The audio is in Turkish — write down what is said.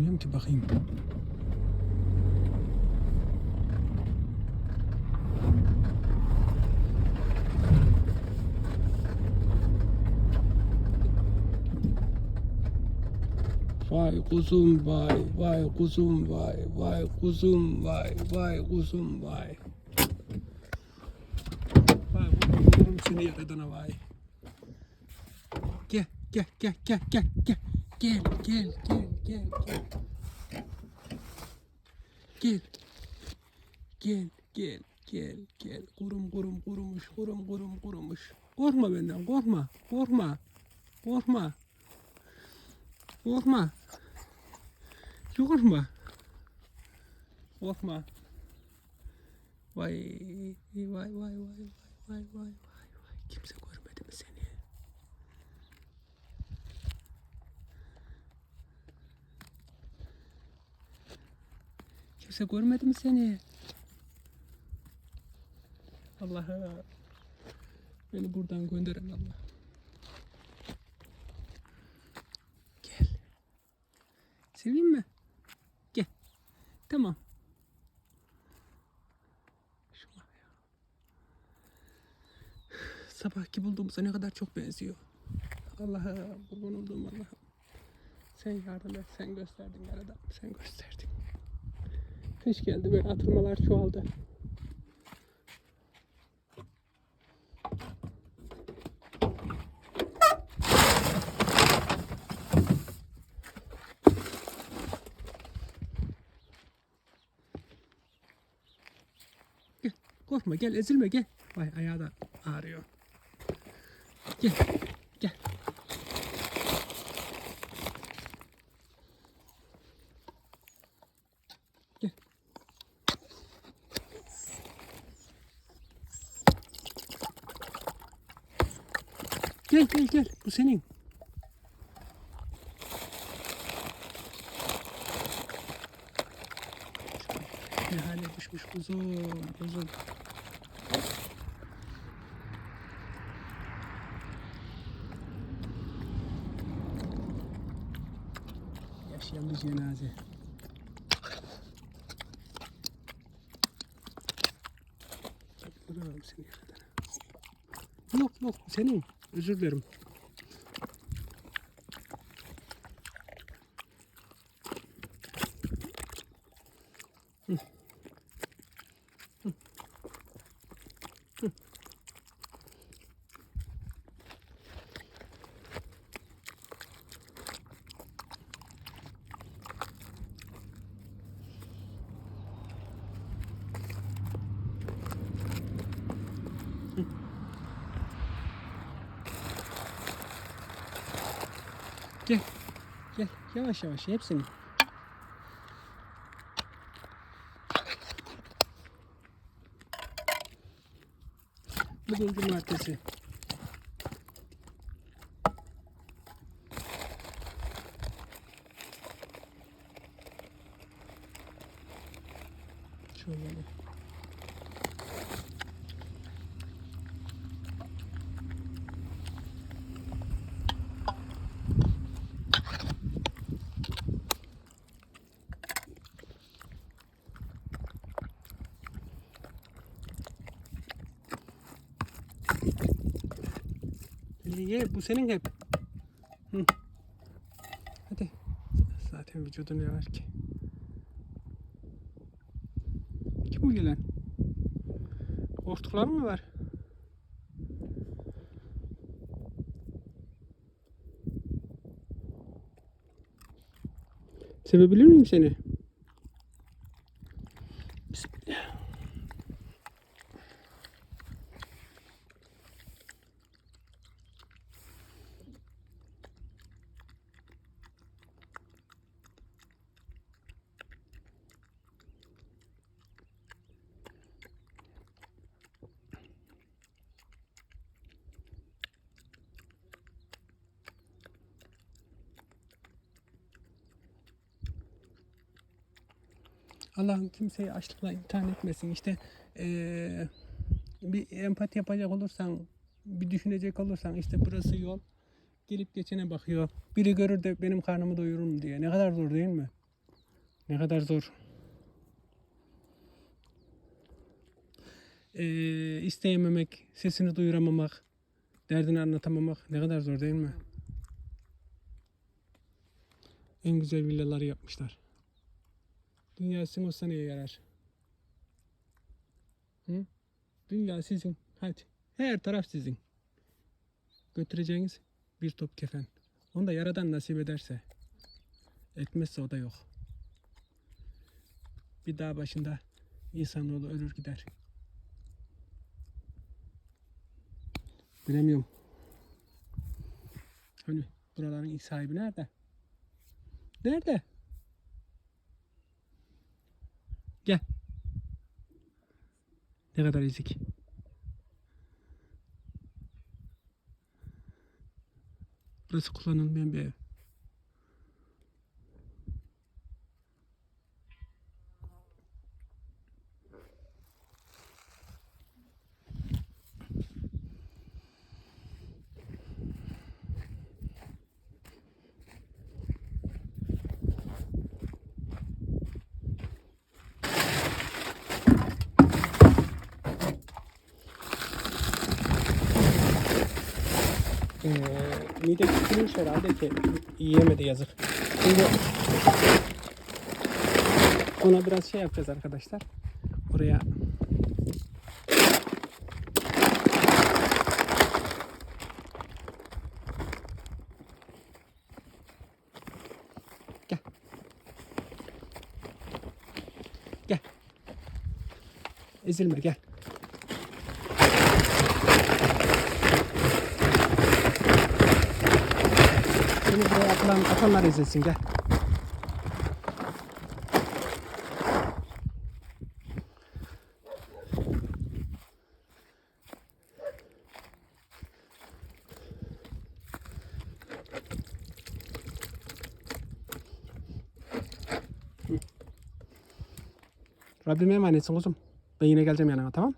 Bilmiyorum ki bakayım. Vay kuzum vay, vay kuzum vay, vay kuzum vay, vay kuzum vay. Vay vururum seni yaradana vay. Gel, gel, gel, gel, gel, gel. Gel, gel, gel, gel, gel. Gel. Gel, gel, gel, gel. Kurum kurum kurumuş, kurum kurum kurumuş. Korkma benden, korkma, korkma, korkma. Korkma. Korkma. Korkma. Vay, vay, vay, vay, vay, vay, vay, vay. Kimse korkma. Kimse görmedi mi seni? Allah'ım. Beni buradan gönderen Allah. Gel. Seveyim mi? Gel. Tamam. Sabahki bulduğumuza ne kadar çok benziyor. Allah'ım kurban olduğum Allah'ım. Sen yardım et, sen gösterdin yaradan, sen gösterdin. Kış geldi böyle atılmalar çoğaldı. Gel, korkma gel ezilme gel. Vay ayağı da ağrıyor. Gel, gel. Gel gel gel. Bu senin. Ne hale düşmüş uzun uzun. Yaşayan bir cenaze. Bırakırım seni. Yok yok senin. Özür dilerim. Gel. Gel. Yavaş yavaş hepsini. Bugün cumartesi. Ye, bu senin hep. Hı. Hadi. Zaten vücudun ne var ki? Kim bu gelen? Korktukların mı var? Sevebilir miyim seni? Allah'ım kimseyi açlıkla imtihan etmesin. İşte eee, bir empati yapacak olursan, bir düşünecek olursan işte burası yol. Gelip geçene bakıyor. Biri görür de benim karnımı doyururum diye. Ne kadar zor değil mi? Ne kadar zor. Ee, isteyememek, sesini duyuramamak, derdini anlatamamak ne kadar zor değil mi? En güzel villaları yapmışlar. Dünya sizin olsa neye yarar? Hı? Dünya sizin. Hadi. Her taraf sizin. Götüreceğiniz bir top kefen. Onu da yaradan nasip ederse. Etmezse o da yok. Bir dağ başında insanoğlu ölür gider. Bilemiyorum. Hani buraların ilk sahibi nerede? Nerede? Gel. Ne kadar ezik. Burası kullanılmayan bir ev. Ee, mide küçülmüş herhalde ki yiyemedi yazık. Şimdi ona biraz şey yapacağız arkadaşlar. Oraya Gel. Gel. Ezilme gel. Atılan, atanlar ezilsin gel. Rabbime emanetsin kuzum. Ben yine geleceğim yanına tamam